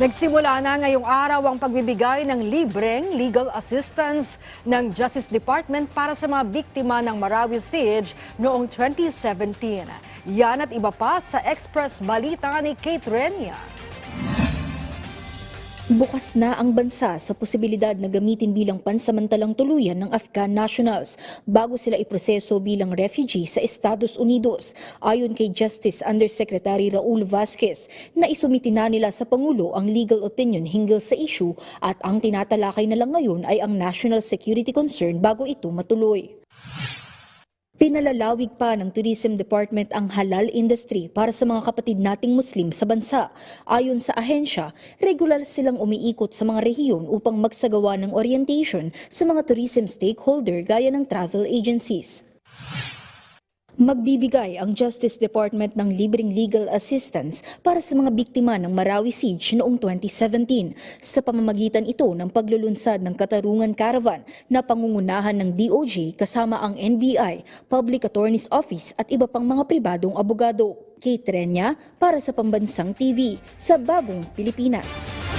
Nagsimula na ngayong araw ang pagbibigay ng libreng legal assistance ng Justice Department para sa mga biktima ng Marawi Siege noong 2017. Yan at iba pa sa Express Balita ni Kate Renia. Bukas na ang bansa sa posibilidad na gamitin bilang pansamantalang tuluyan ng Afghan nationals bago sila iproseso bilang refugee sa Estados Unidos. Ayon kay Justice Undersecretary Raul Vasquez na isumiti na nila sa Pangulo ang legal opinion hinggil sa issue at ang tinatalakay na lang ngayon ay ang national security concern bago ito matuloy. Pinalalawig pa ng Tourism Department ang halal industry para sa mga kapatid nating Muslim sa bansa. Ayon sa ahensya, regular silang umiikot sa mga rehiyon upang magsagawa ng orientation sa mga tourism stakeholder gaya ng travel agencies. Magbibigay ang Justice Department ng libreng legal assistance para sa mga biktima ng Marawi Siege noong 2017 sa pamamagitan ito ng paglulunsad ng Katarungan Caravan na pangungunahan ng DOJ kasama ang NBI, Public Attorney's Office at iba pang mga pribadong abogado. Kate Renya para sa Pambansang TV sa Bagong Pilipinas.